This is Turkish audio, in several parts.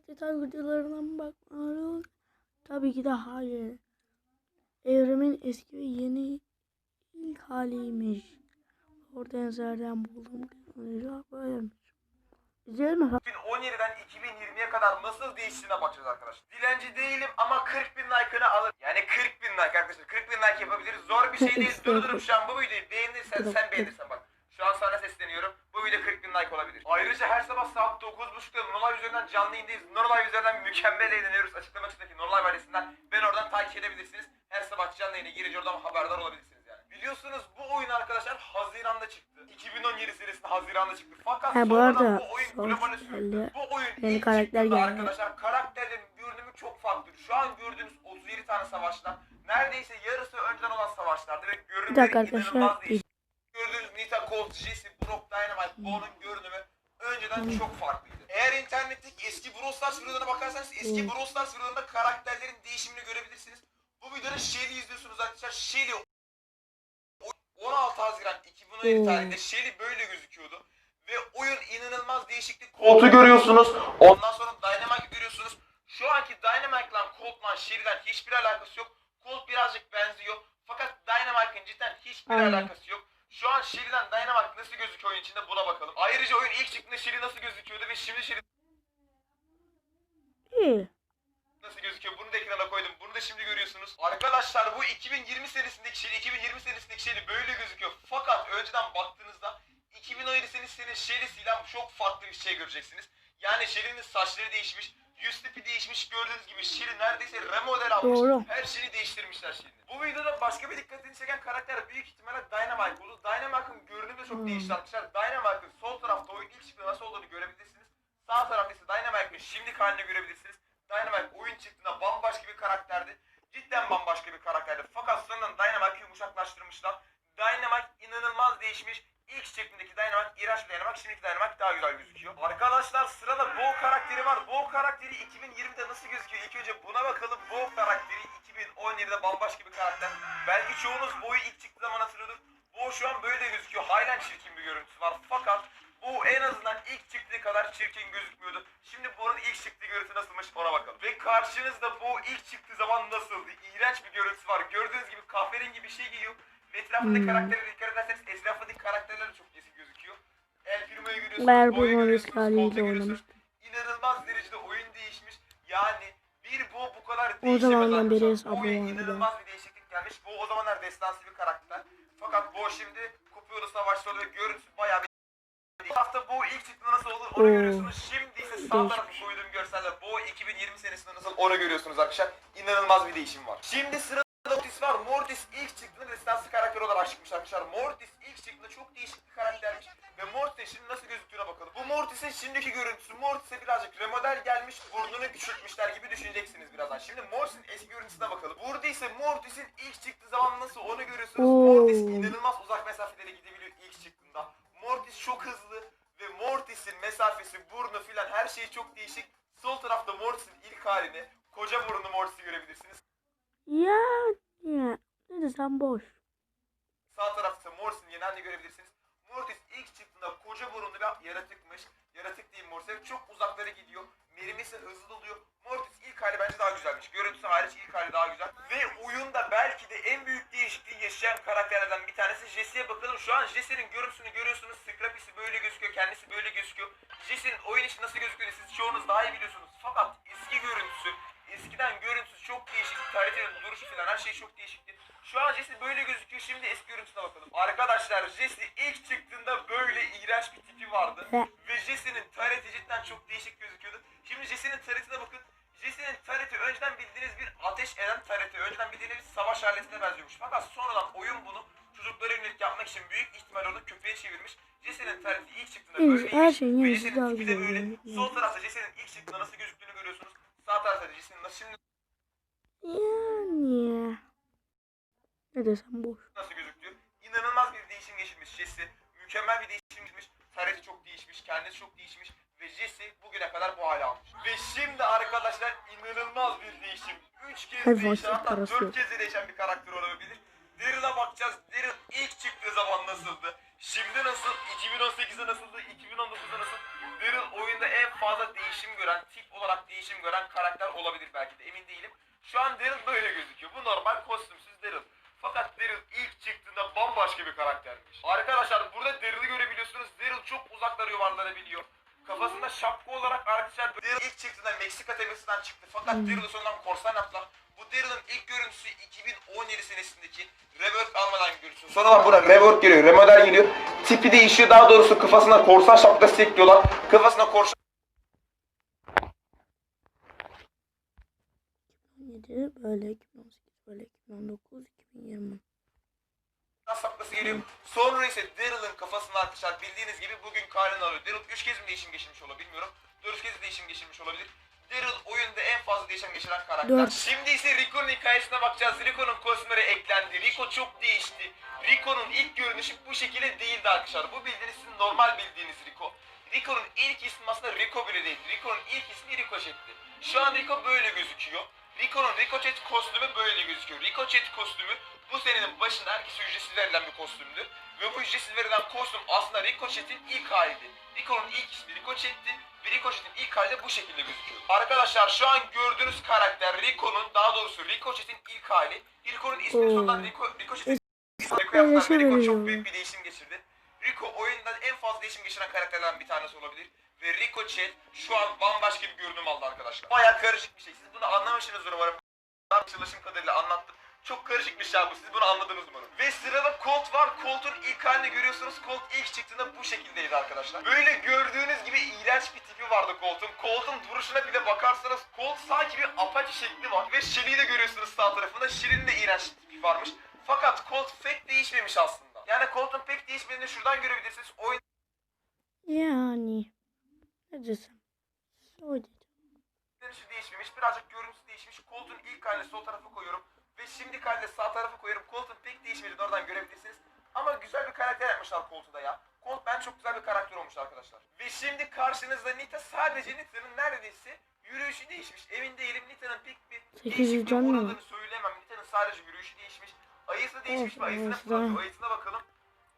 Stars detay videolarına mı bakmalıyız? Tabii ki de hayır. Evrimin eski ve yeni ilk haliymiş. Orada yazardan buldum. Böylemiş. İzleyelim mi? 2017'den 2020'ye kadar nasıl değiştiğine bakacağız arkadaşlar. Dilenci değilim ama 40 bin like'ını alır. Yani 40 bin like arkadaşlar. 40 bin like yapabiliriz. Zor bir şey değil. Durdurup şu an bu videoyu beğenirsen sen beğenirsen bak. Şu an sana sesleniyorum. Video 40 bin like olabilir. Ayrıca her sabah saat 9.30'da Nurlive üzerinden canlı yayındayız. Nurlive üzerinden mükemmel eğleniyoruz. Açıklama kısmındaki Nurlive adresinden beni oradan takip edebilirsiniz. Her sabah canlı yayına girince oradan haberdar olabilirsiniz yani. Biliyorsunuz bu oyun arkadaşlar Haziran'da çıktı. 2017 serisinde Haziran'da çıktı. Fakat Ha, bu arada bu oyun globale sürdü. Bu oyun yeni karakter geldi. arkadaşlar karakterlerin görünümü çok farklı. Şu an gördüğünüz 37 tane savaştan neredeyse yarısı önceden olan savaşlardı ve görünümleri inanılmaz değişti. Nita, Colt, Jesse, Brock, Dynamite, Bo'nun görünümü önceden çok farklıydı. Eğer internetteki eski Brawl Stars videolarına bakarsanız eski Hmm. Brawl Stars videolarında karakterlerin değişimini görebilirsiniz. Bu videoda Shelly izliyorsunuz arkadaşlar. Shelly 16 Haziran 2017 Hmm. tarihinde Shelly böyle gözüküyordu. Ve oyun inanılmaz değişiklik. Colt'u görüyorsunuz. Ondan sonra Dynamite görüyorsunuz. Şu anki Dynamite'la Colt'la Shelly'den hiçbir alakası yok. Colt birazcık benziyor. Fakat Dynamite'ın cidden hiçbir Aynen. alakası yok. Şu an Shelly'den Dynamite nasıl gözüküyor oyun içinde buna bakalım. Ayrıca oyun ilk çıktığında Shelly nasıl gözüküyordu ve şimdi Shelly İyi. nasıl gözüküyor bunu da ekrana koydum. Bunu da şimdi görüyorsunuz. Arkadaşlar bu 2020 senesindeki Shelly, 2020 senesindeki Shelly böyle gözüküyor. Fakat önceden baktığınızda 2017 senesinin Shelly'siyle çok farklı bir şey göreceksiniz. Yani Shelly'nin saçları değişmiş, yüz tipi değişmiş gördüğünüz gibi Shelly neredeyse remodel almış. Doğru. Her şeyi değiştirmişler Shelly'nin. Bu videoda başka bir dikkatini çeken karakter büyük ihtimalle Dynamite oldu. Dynamite'ın görünümü de çok Hmm. değişti arkadaşlar. Dynamite'ın sol tarafta oyun ilk çıktığında nasıl olduğunu görebilirsiniz. Sağ tarafta ise Dynamite'ın şimdiki halini görebilirsiniz. Dynamite oyun çıktığında bambaşka bir karakterdi. Cidden bambaşka bir karakterdi. Fakat sonradan Dynamite'ı yumuşaklaştırmışlar. Dynamite inanılmaz değişmiş. İlk çıktığındaki Dynamite iğrenç bir Dynamite. Şimdiki Dynamite daha güzel gözüküyor. Arkadaşlar sırada Bo karakteri var. Bo karakteri 2020'de nasıl gözüküyor? İlk önce buna bakalım. Bo karakteri 2017'de bambaşka bir karakter. Belki çoğunuz Bo'yu ilk çıktığı zaman hatırlıyordur. Bo şu an böyle gözüküyor. Halen çirkin bir görüntüsü var. Fakat bu en azından ilk çıktığı kadar çirkin gözükmüyordu. Şimdi Bo'nun ilk çıktığı görüntü nasılmış ona bakalım. Ve karşınızda Bo ilk çıktığı zaman nasıldı? İğrenç bir görüntüsü var. Gördüğünüz gibi kahverengi bir şey giyiyor. Ve etrafındaki Hmm. karaktere dikkat ederseniz etrafındaki karakterler de çok eski gözüküyor. El Primo'yu görüyorsunuz, Bo'yu bu görüyorsunuz, Colt'u görüyorsunuz. İnanılmaz derecede oyun. Yani bir Bo bu kadar O değişemez zamandan beri. Bu vardı. inanılmaz bir değişiklik gelmiş. Bu o zamanlar destansı bir karakter. Fakat Bo şimdi kupa yolu savaşta oluyor. Görüntüsü bayağı bir bu hafta bu ilk çıktığında nasıl olur onu Oo. görüyorsunuz. Şimdi ise sağ tarafa koyduğum görseller bu 2020 senesinde nasıl onu görüyorsunuz arkadaşlar. İnanılmaz bir değişim var. Şimdi sırada Mortis var. Mortis ilk çıktığında destansı karakter olarak çıkmış arkadaşlar. Mortis ilk çıktığında çok değişik bir karaktermiş. Ve Mortis'in şimdi nasıl. Bu Mortis'in şimdiki görüntüsü Mortis'e birazcık remodel gelmiş. Burnunu küçültmüşler gibi düşüneceksiniz birazdan. Şimdi Mortis'in eski görüntüsüne bakalım. Burada ise Mortis'in ilk çıktığı zaman nasıl onu görüyorsunuz. Oo. Mortis inanılmaz uzak mesafelere gidebiliyor ilk çıktığında. Mortis çok hızlı ve Mortis'in mesafesi, burnu filan her şey çok değişik. Sol tarafta Mortis'in ilk halini, koca burunlu Mortis'i görebilirsiniz. Ya ya. Ne desem boş. Sağ tarafta Mortis'in yeni halini görebilirsiniz. Çıktığında koca burunlu bir yaratıkmış. Yaratık değil Mortis. Çok uzaklara gidiyor. Mermi ise hızlı doluyor. Mortis ilk hali bence daha güzelmiş. Görüntüsü hariç ilk hali daha güzel. Ve oyunda belki de en büyük değişikliği yaşayan karakterlerden bir tanesi Jesse'ye bakalım. Şu an Jesse'nin görüntüsünü görüyorsunuz. Scrappy'si böyle gözüküyor. Kendisi böyle gözüküyor. Jesse'nin oyun içi nasıl gözüküyor siz çoğunuz daha iyi biliyorsunuz. Fakat eski görüntüsü, eskiden görüntüsü çok değişik. Kalitenin duruşu falan her şey çok değişikti. Şu an Jesse böyle gözüküyor. Şimdi eski görüntüsüne bakalım. Arkadaşlar Jesse ilk çıktığında böyle iğrenç bir tipi vardı. Ve Jesse'nin tareti cidden çok değişik gözüküyordu. Şimdi Jesse'nin taretine bakın. Jesse'nin tareti önceden bildiğiniz bir ateş eden tareti. Önceden bildiğiniz bir savaş aletine benziyormuş. Fakat sonradan oyun bunu çocuklara yönelik yapmak için büyük ihtimal onu köpeğe çevirmiş. Jesse'nin tareti ilk çıktığında böyle her şeyin Ve Jesse'nin tipi de böyle. Sol tarafta Jesse'nin ilk çıktığında nasıl gözüktüğünü görüyorsunuz. Sağ tarafta Jesse'nin nasıl şimdi Yani. Ne desem boş. nasıl gözüktü? İnanılmaz bir değişim geçirmiş Jesse. Mükemmel bir değişim geçirmiş. Tareti çok değişmiş, kendisi çok değişmiş. Ve Jesse bugüne kadar bu hale almış. Ve şimdi arkadaşlar inanılmaz bir değişim. 3 kez Her değişen hatta parası 4 yok. kez de değişen bir karakter olabilir. Daryl'a bakacağız. Daryl ilk çıktığı zaman nasıldı? Şimdi nasıl? 2018'de nasıldı? 2019'da nasıl? Daryl oyunda en fazla değişim gören, tip olarak değişim gören karakter olabilir belki de emin değilim. Şu an Daryl böyle gözüküyor. Bu normal kostümsüz Daryl. Fakat Daryl ilk çıktığında bambaşka bir karaktermiş. Arkadaşlar burada Daryl'ı görebiliyorsunuz. Daryl çok uzaklara yuvarlanabiliyor. Kafasında şapka olarak arkadaşlar Daryl ilk çıktığında Meksika tepesinden çıktı. Fakat Daryl'ı sonradan korsan yaptılar. Bu Daryl'ın ilk görüntüsü 2017 senesindeki rework almadan görüntüsü. Sonradan buna rework geliyor, remodel geliyor. Tipi değişiyor daha doğrusu kafasına korsan şapkası ekliyorlar. Kafasına korsan 2017 böyle 2018 böyle 2019 2020. şapkası geliyor. Sonra ise Daryl'ın kafasına arkadaşlar bildiğiniz gibi bugün karnını alıyor. Daryl 3 kez mi değişim geçirmiş olabilir bilmiyorum. 4 kez değişim geçirmiş olabilir. Daryl oyunda en fazla değişim geçiren karakter. Dört. Şimdi ise Rico'nun hikayesine bakacağız. Rico'nun kostümleri eklendi. Rico çok değişti. Rico'nun ilk görünüşü bu şekilde değildi arkadaşlar. Bu bildiğiniz sizin normal bildiğiniz Rico. Rico'nun ilk ismi aslında Rico bile değil. Rico'nun ilk ismi Ricochet'ti. Şu an Rico böyle gözüküyor. Rico'nun Ricochet kostümü böyle gözüküyor. Ricochet kostümü bu senenin başında herkese ücretsiz verilen bir kostümdü. Ve bu ücretsiz verilen kostüm aslında Ricochet'in ilk haliydi. Rico'nun ilk ismi Ricochet'ti ve Ricochet'in ilk hali de bu şekilde gözüküyor. Arkadaşlar şu an gördüğünüz karakter Rico'nun daha doğrusu Ricochet'in ilk hali. Rico'nun ismini Oo. sonradan Rico, Ricochet'in Rico çok büyük bir değişim geçirdi. Rico oyunda en fazla değişim geçiren karakterlerden bir tanesi olabilir. Ve Ricochet şu an bambaşka bir görünüm aldı arkadaşlar. Baya karışık bir şey. Siz bunu anlamışsınızdır umarım. Ben çalışım kadarıyla anlattım. Çok karışık bir şey bu. Siz bunu anladınız umarım. Ve sırada Colt var. Colt'un ilk halini görüyorsunuz. Colt ilk çıktığında bu şekildeydi arkadaşlar. Böyle gördüğünüz gibi iğrenç bir tipi vardı Colt'un. Colt'un duruşuna bile bakarsanız Colt sanki bir apache şekli var. Ve Shelly'i de görüyorsunuz sağ tarafında. Shelly'nin de iğrenç tipi varmış. Fakat Colt pek değişmemiş aslında. Yani Colt'un pek değişmediğini şuradan görebilirsiniz. Oyun Yani ne desem söyleyeceğim. Görünüşü değişmemiş. Birazcık görüntüsü değişmiş. Koltuğun ilk halini sol tarafa koyuyorum. Ve şimdi halini sağ tarafa koyuyorum. Koltuğun pek değişmediğini oradan görebilirsiniz. Ama güzel bir karakter yapmışlar koltuğda ya. Colt ben çok güzel bir karakter olmuş arkadaşlar. Ve şimdi karşınızda Nita sadece Nita'nın neredeyse yürüyüşü değişmiş. Emin değilim Nita'nın pek bir 800 değişikliği can mı? uğradığını söylemem. Nita'nın sadece yürüyüşü değişmiş. Ayısı değişmiş mi? Ayısına. Ayısına bakalım.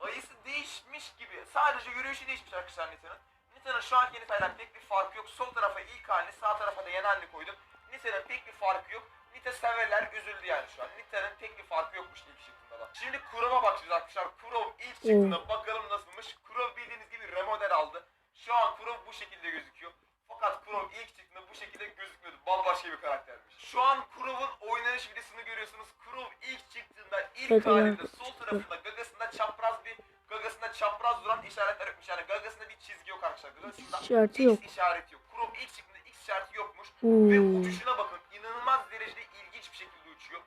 Ayısı değişmiş gibi. Sadece yürüyüşü değişmiş arkadaşlar Nita'nın. Nita'nın şu anki Nita'yla pek bir farkı yok. Sol tarafa ilk halini, sağ tarafa da yeni halini koydum. Nita'nın pek bir farkı yok. Nita severler üzüldü yani şu an. Nita'nın pek bir farkı yokmuş ilk çıktığında da. Şimdi Kurov'a bakacağız arkadaşlar. Kurov ilk çıktığında bakalım nasılmış. Kurov bildiğiniz gibi remodel aldı. Şu an Kurov bu şekilde gözüküyor. Fakat Kurov ilk çıktığında bu şekilde gözükmüyordu. Bambaşka bir karaktermiş. Şu an Kurov'un oynanış videosunu görüyorsunuz. Kurov ilk çıktığında ilk halinde sol tarafında çapraz duran işaretler yokmuş. Yani gagasında bir çizgi yok arkadaşlar. Gagasında İşareti X yok. işareti yok. Kurov ilk çıktığında X işareti yokmuş. Oo. Ve uçuşuna bakın. inanılmaz derecede ilginç bir şekilde uçuyor.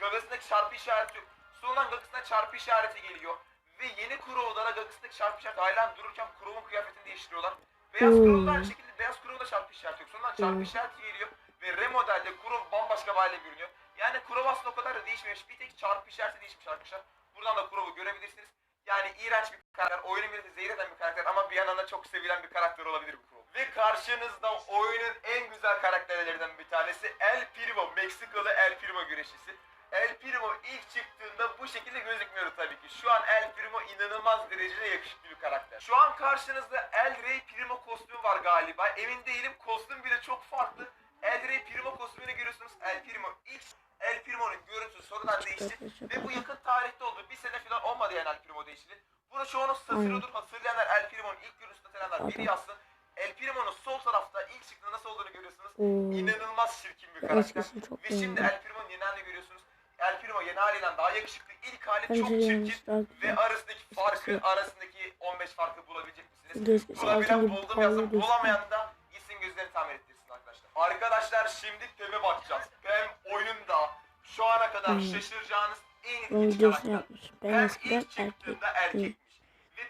Gagasındaki çarpı işareti yok. Sonradan gagasına çarpı işareti geliyor. Ve yeni da gagasındaki çarpı işareti halen dururken Kurov'un kıyafetini değiştiriyorlar. Beyaz. Kurov'da aynı şekilde Beyaz Kurov'da çarpı işareti yok. Sonradan çarpı işareti geliyor. Ve remodelde Kurov bambaşka bir hale görünüyor. Yani Kurov aslında o kadar da değişmemiş. Bir tek çarpı işareti değişmiş arkadaşlar. Buradan da Kurov'u görebilirsiniz. Yani iğrenç bir karakter, oyunu milleti zehir eden bir karakter ama bir yandan da çok sevilen bir karakter olabilir bu Kurov. Ve karşınızda oyunun en güzel karakterlerinden bir tanesi El Primo, Meksikalı El Primo güreşçisi. El Primo ilk çıktığında bu şekilde gözükmüyordu tabii ki. Şu an El Primo inanılmaz derecede yakışıklı bir karakter. Şu an karşınızda El Rey Primo kostümü var galiba. Emin değilim. Kostüm bile çok farklı. El Rey Primo kostümünü görüyorsunuz. El Primo ilk El Primo'nun görüntüsü sonradan değişti. Ve bu yakın tarihte oldu. Bir sene falan olmadı yani El Primo değişti. Çoğunuz hatırlıyordur. Hatırlayanlar El Primo'nun ilk görüntüsünü hatırlayanlar biri yazsın. El Primo'nun sol tarafta ilk çıktığında nasıl olduğunu görüyorsunuz. Oo. İnanılmaz çirkin bir karakter. çok Ve şimdi. El Primo'nun yeni halini görüyorsunuz. El Primo yeni haliyle daha yakışıklı. İlk hali çok Bence çirkin. yanlış daha Ve arasındaki farkı, Eskisi. arasındaki 15 farkı bulabilecek misiniz? Bulabilen buldum diyorsun. Bulamayan da gitsin gözlerini tamir ettirsin arkadaşlar. Arkadaşlar şimdi Pem'e bakacağız. Pem oyunda şu ana kadar Hmm. şaşıracağınız en ilginç karakter. Ben ilk çıktığında erkek.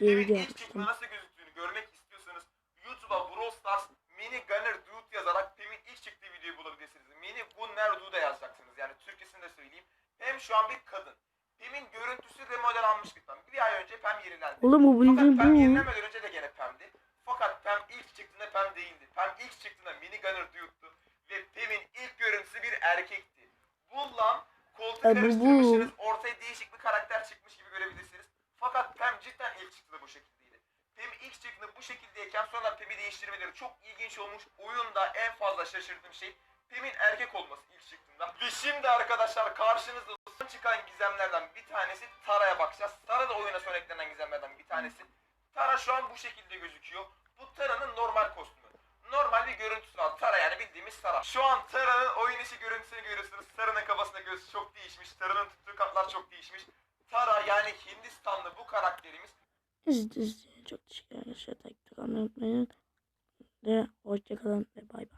Diye video ilk yapmıştım. nasıl gözüktüğünü görmek istiyorsanız YouTube'a Brawl Stars Mini Gunner Dude yazarak Pem'in ilk çıktığı videoyu bulabilirsiniz. Mini Gunner Dude yazacaksınız yani Türkçesini de söyleyeyim. Pem şu an bir kadın. Pem'in görüntüsü remodel almış bir Pem. Bir ay önce Pem yenilendi. Oğlum bu Fakat bildiğin Pem bu. yenilemeden önce de gene Pem'di. Fakat Pem ilk çıktığında Pem değildi. Pem ilk çıktığında Mini Gunner Dude'tu. Ve Pem'in ilk görüntüsü bir erkekti. Bu lan bu. karıştırmışsınız. Ortaya değişik bir karakter çıkmış gibi görebilirsiniz. Fakat Pem cidden ilk çıktığında bu şekildeydi. Pem ilk çıktığında bu şekildeyken sonra Pem'i değiştirmeleri çok ilginç olmuş. Oyunda en fazla şaşırdığım şey Pem'in erkek olması ilk çıktığında. Ve şimdi arkadaşlar karşınızda son çıkan gizemlerden bir tanesi Tara'ya bakacağız. Tara da oyuna son eklenen gizemlerden bir tanesi. Tara şu an bu şekilde gözüküyor. Bu Tara'nın normal kostümü. Normal bir görüntüsü var. Tara yani bildiğimiz Tara. Şu an Tara'nın oyun içi görüntüsünü görüyorsunuz. Tara'nın kafasında gözü çok değişmiş. Tara'nın tuttuğu katlar çok değişmiş. Tara yani Hindistanlı bu karakterimiz İzlediğiniz için çok teşekkür ederim. Takip etmeyi unutmayın. Ve hoşçakalın ve bay bay.